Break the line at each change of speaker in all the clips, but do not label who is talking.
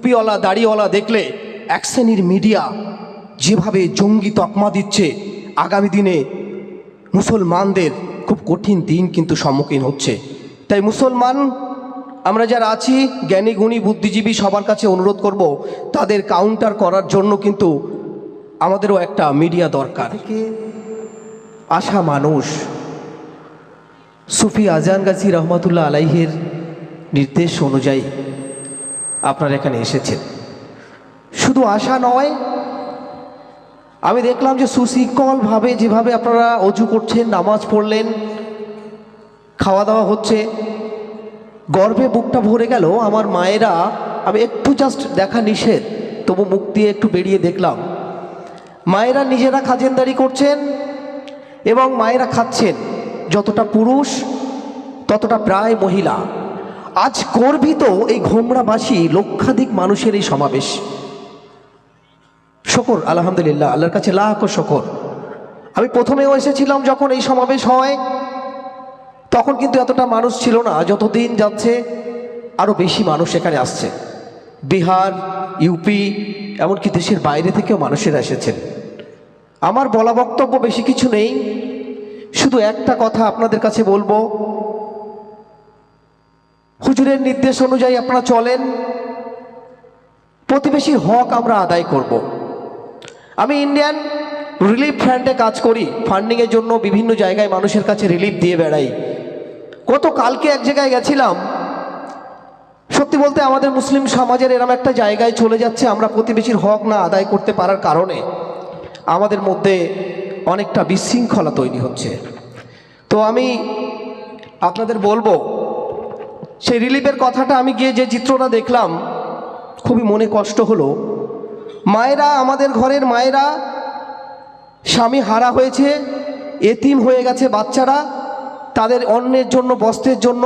টুপিওয়ালা, দাড়িওয়ালা দেখলে এক শ্রেণির মিডিয়া যেভাবে জঙ্গি তকমা দিচ্ছে, আগামী দিনে মুসলমানদের খুব কঠিন দিন কিন্তু সম্মুখীন হচ্ছে। তাই মুসলমান, আমরা যারা আছি, জ্ঞানী, গুণী, বুদ্ধিজীবী, সবার কাছে অনুরোধ করব, তাদের কাউন্টার করার জন্য কিন্তু আমাদেরও একটা মিডিয়া দরকার। আসা মানুষ, সুফি আজান গাজী রহমতুল্লাহ আলাইহের নির্দেশ অনুযায়ী আপনারা এখানে এসেছেন। শুধু আশা নয়, আমি দেখলাম যে সুশৃঙ্খলভাবে যেভাবে আপনারা অজু করছেন, নামাজ পড়লেন খাওয়া দাওয়া হচ্ছে, গর্ভে বুকটা ভরে গেল, আমার মায়েরা, আমি একটু জাস্ট দেখা নিষেধ, তবু মুখ দিয়ে একটু বেরিয়ে দেখলাম। মায়েরা নিজেরা খাজেনদারি করছেন এবং মায়েরা খাচ্ছেন, যতটা পুরুষ, ততটা প্রায় মহিলা। আজ গর্বিত এই ঘোমরাবাসী লক্ষাধিক মানুষের এই সমাবেশ। শকর, আলহামদুলিল্লাহ, আল্লাহর কাছে লাখ শকর। আমি প্রথমেও এসেছিলাম যখন এই সমাবেশ হয়, তখন কিন্তু এতটা মানুষ ছিল না, যতদিন যাচ্ছে আরও বেশি মানুষ এখানে আসছে। বিহার ইউপি এমনকি দেশের বাইরে থেকেও মানুষেরা এসেছেন। আমার বলা বক্তব্য বেশি কিছু নেই, শুধু একটা কথা আপনাদের কাছে বলব হুজুরের নির্দেশ অনুযায়ী আপনারা চলেন। প্রতিবেশীর হক আমরা আদায় করব। আমি ইন্ডিয়ান রিলিফ ফ্যান্ডে কাজ করি। ফান্ডিংয়ের জন্য বিভিন্ন জায়গায় মানুষের কাছে রিলিফ দিয়ে বেড়াই। গত কালকে এক জায়গায় গেছিলাম। সত্যি বলতে আমাদের মুসলিম সমাজের এরম একটা জায়গায় চলে যাচ্ছে, আমরা প্রতিবেশীর হক না আদায় করতে পারার কারণে আমাদের মধ্যে অনেকটা বিশৃঙ্খলা তৈরি হচ্ছে। তো আমি আপনাদের বলব সেই রিলিফের কথাটা আমি গিয়ে যে চিত্রটা দেখলাম, খুবই মনে কষ্ট হলো। মায়েরা, আমাদের ঘরের মায়েরা, স্বামী হারা হয়েছে, এতিম হয়ে গেছে বাচ্চারা, তাদের অন্যের জন্য, বস্ত্রের জন্য,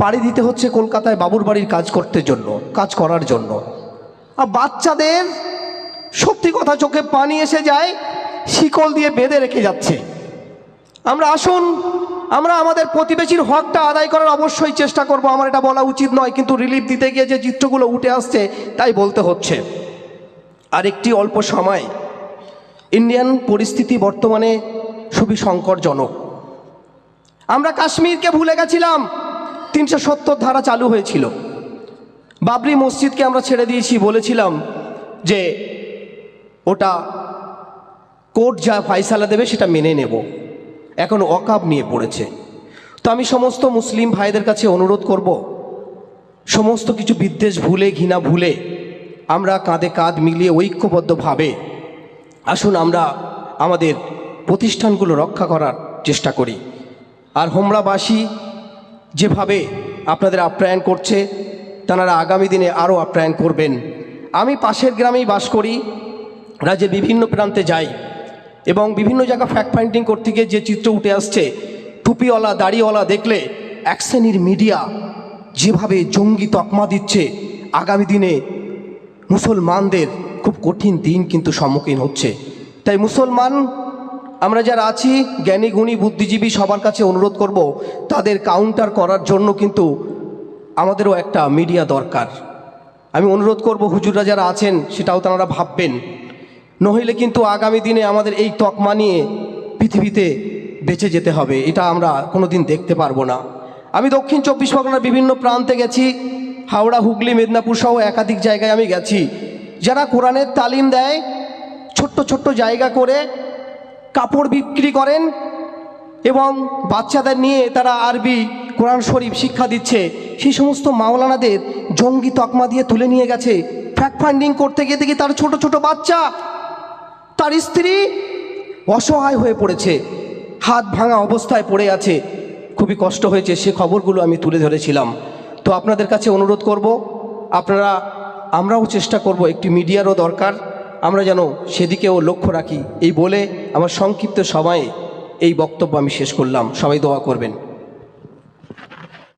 পাড়ি দিতে হচ্ছে কলকাতায় বাবুর বাড়ির কাজ করতে জন্য, কাজ করার জন্য। আর বাচ্চাদের, সত্যি কথা চোখে পানি এসে যায়, শিকল দিয়ে বেঁধে রেখে যাচ্ছে। আমরা আসুন আমরা আমাদের প্রতিবেশীর হকটা আদায় করার অবশ্যই চেষ্টা করব। আমার এটা বলা উচিত নয়, কিন্তু রিলিফ দিতে গিয়ে যে চিত্রগুলো উঠে আসছে, তাই বলতে হচ্ছে। আর একটি অল্প সময়। ইন্ডিয়ান পরিস্থিতি বর্তমানে খুবই সংকটজনক। আমরা কাশ্মীরকে ভুলে গেছিলাম। তিনশো সত্তর ধারা চালু হয়েছিল। বাবরি মসজিদকে আমরা ছেড়ে দিয়েছি, বলেছিলাম যে ওটা কোর্ট যা ফাইসালা দেবে সেটা মেনে নেব। এখন অকাব নিয়ে পড়েছে। তো আমি সমস্ত মুসলিম ভাইদের কাছে অনুরোধ করব, সমস্ত কিছু বিদ্বেষ ভুলে, ঘৃণা ভুলে, আমরা কাঁধে কাঁধ মিলিয়ে ঐক্যবদ্ধভাবে আসুন আমরা আমাদের প্রতিষ্ঠানগুলো রক্ষা করার চেষ্টা করি। আর হোমরাবাসী যেভাবে আপনাদের আপ্যায়ন করছে, তারা আগামী দিনে আরও আপ্যায়ন করবেন। আমি পাশের গ্রামেই বাস করি, রাজ্যের বিভিন্ন প্রান্তে যাই। এবং বিভিন্ন জায়গা ফ্যাক্ট ফাইন্ডিং করতে গিয়ে যে চিত্র উঠে আসছে, টুপিওয়ালা, দাড়িওয়ালা দেখলে এক শ্রেণির মিডিয়া যেভাবে জঙ্গি তকমা দিচ্ছে, আগামী দিনে মুসলমানদের খুব কঠিন দিন কিন্তু সম্মুখীন হচ্ছে। তাই মুসলমান, আমরা যারা আছি, জ্ঞানী, গুণী, বুদ্ধিজীবী, সবার কাছে অনুরোধ করব, তাদের কাউন্টার করার জন্য কিন্তু আমাদেরও একটা মিডিয়া দরকার। আমি অনুরোধ করব, হুজুররা যারা আছেন, সেটাও তারা ভাববেন। নইলে কিন্তু আগামী দিনে আমাদের এই তকমা নিয়ে পৃথিবীতে বেঁচে যেতে হবে, এটা আমরা কোনো দিন দেখতে পারব না। আমি দক্ষিণ চব্বিশ পরগনার বিভিন্ন প্রান্তে গেছি, হাওড়া, হুগলি, মেদিনীপুর সহ একাধিক জায়গায় আমি গেছি। যারা কোরআনের তালিম দেয়, ছোট্ট ছোট্ট জায়গা করে কাপড় বিক্রি করেন এবং বাচ্চাদের নিয়ে তারা আরবি, কোরআন শরীফ শিক্ষা দিচ্ছে, সেই সমস্ত মাওলানাদের জঙ্গি তকমা দিয়ে তুলে নিয়ে গেছে। ফ্যাক্ট ফাইন্ডিং করতে গিয়ে দেখি তার ছোট ছোট বাচ্চা তার স্ত্রী অসহায় হয়ে পড়েছে, হাত ভাঙা অবস্থায় পড়ে আছে। খুবই কষ্ট হয়েছে, সে খবরগুলো আমি তুলে ধরেছিলাম। তো আপনাদের কাছে অনুরোধ করব, আপনারা, আমরাও চেষ্টা করব, একটি মিডিয়ারও দরকার। আমরা যেন সেদিকেও লক্ষ্য রাখি। এই বলে আমার সংক্ষিপ্ত সময়ে এই বক্তব্য আমি শেষ করলাম। সবাই দোয়া করবেন।